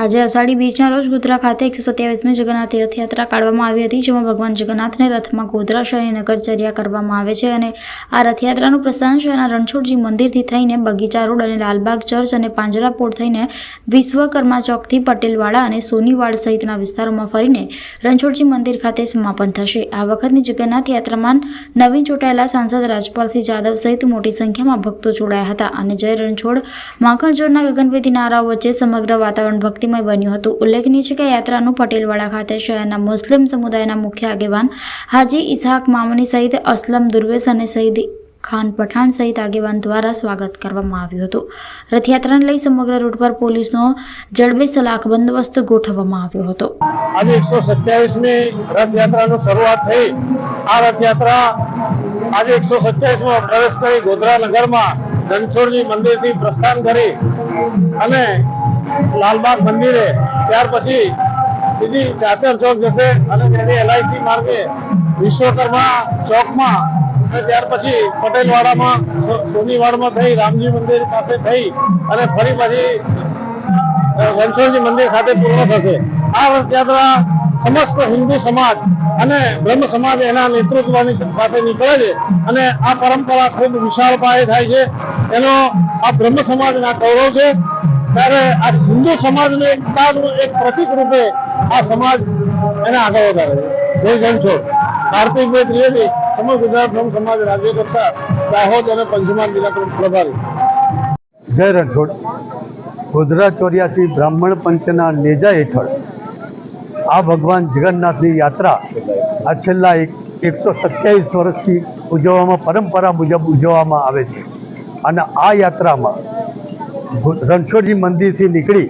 આજે અષાઢી બીજના રોજ ગોધરા ખાતે એકસો સત્યાવીસમી જગન્નાથ રથયાત્રા કાઢવામાં આવી હતી, જેમાં ભગવાન જગન્નાથને રથમાં ગોધરા શહેરની નગરચર્યા કરવામાં આવે છે અને આ રથયાત્રાનું પ્રસ્થાન શહેરના રણછોડજી મંદિરથી થઈને બગીચા રોડ અને લાલબાગ ચર્ચ અને પાંજરાપોળ થઈને વિશ્વકર્મા ચોકથી પટેલવાડા અને સોનીવાડ સહિતના વિસ્તારોમાં ફરીને રણછોડજી મંદિર ખાતે સમાપન થશે. આ વખતની જગન્નાથ યાત્રામાં નવીન ચૂંટાયેલા સાંસદ રાજપાલસિંહ જાદવ સહિત મોટી સંખ્યામાં ભક્તો જોડાયા હતા અને જય રણછોડ. માંકણચોરના ગગનભેદી નારાઓ વચ્ચે સમગ્ર વાતાવરણ ભક્તિમય બન્યું હતું. ઉલ્લેખનીય છે કે યાત્રાનું પટેલવાડા ખાતે શહેરના મુસ્લિમ સમુદાયના મુખ્ય આગેવાન હાજી ઇસહાક મામની સહિત અસલમ દુર્વેશ અને સહિત ખાન પઠાણ સહિત આગેવાન દ્વારા સ્વાગત કરવામાં આવ્યું હતું. રથયાત્રાને લઈ સમગ્ર રૂટ પર પોલીસનો જડબે બંદોબસ્ત ગોઠવવામાં આવ્યો હતો. આજે એકસો સત્યાવીસમી રથયાત્રાનું શરૂઆત થઈ. આ રથયાત્રા આજે એકસો સત્યાવીસમાં પ્રવેશ કરી ગોધરા નગરમાં રણછોડજી મંદિરથી પ્રસ્થાન કરી અને લાલબાગ મંદિરે. ત્યાર પછી સીધી ચાચર ચોક જશે અને ત્યાંથી એલઆઈસી માર્ગે વિશ્વકર્મા ચોકમાં અને ત્યાર પછી પટેલવાડામાં સોનીવાડમાં થઈ, રામજી મંદિર પાસે થઈ અને ફરી પછી રણછોડજી મંદિર ખાતે પૂર્ણ થશે. આ રથયાત્રા સમસ્ત હિન્દુ સમાજ અને બ્રહ્મ સમાજ એના નેતૃત્વની સાથે નીકળે છે અને આ પરંપરા ખૂબ વિશાળ પાયે થાય છે. એનો આ બ્રહ્મ સમાજના ગૌરવ છે. ત્યારે આ હિન્દુ સમાજનું એકતાનું એક પ્રતિક રૂપે આ સમાજ એને આગળ વધારે જય રણછોડ કાર્તિકભાઈ ત્રિવેદી, સમગ્ર ગુજરાત બ્રહ્મ સમાજ રાજ્ય કક્ષા, દાહોદ અને પંચમહાલ જિલ્લા પ્રભારી. જય રણછોડ. ગોધરા ચોર્યાસી બ્રાહ્મણ પંચના નેજા હેઠળ આ ભગવાન જગન્નાથની યાત્રા આ છેલ્લા એક એકસો સત્યાવીસ વર્ષથી ઉજવવામાં, પરંપરા મુજબ ઉજવવામાં આવે છે. અને આ યાત્રામાં રણછોડજી મંદિરથી નીકળી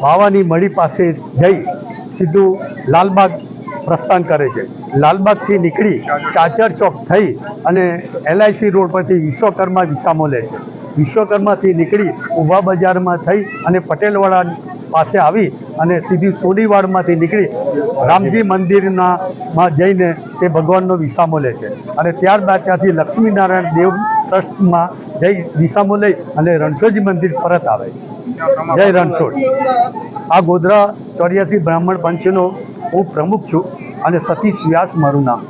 બાવાની મળી પાસે જઈ સીધું લાલબાગ પ્રસ્થાન કરે છે. લાલબાગથી નીકળી ચાચર ચોક થઈ અને એલઆઈસી રોડ પરથી વિશ્વકર્મા વિસામો લે છે. વિશ્વકર્માથી નીકળી ઊભા બજારમાં થઈ અને પટેલવાડા પાસે આવી અને સીધી સોડીવાડમાંથી નીકળી રામજી મંદિરના માં જઈને તે ભગવાનનો વિસામો લે છે. અને ત્યારબાદ ત્યાંથી લક્ષ્મીનારાયણ દેવ ટ્રસ્ટમાં જઈ વિસામો લઈ અને રણછોડજી મંદિર પરત આવે. જય રણછોડ. આ ગોધરા ચોર્યાસી બ્રાહ્મણ પંચનો હું પ્રમુખ છું અને સતીશ વ્યાસ મારું નામ.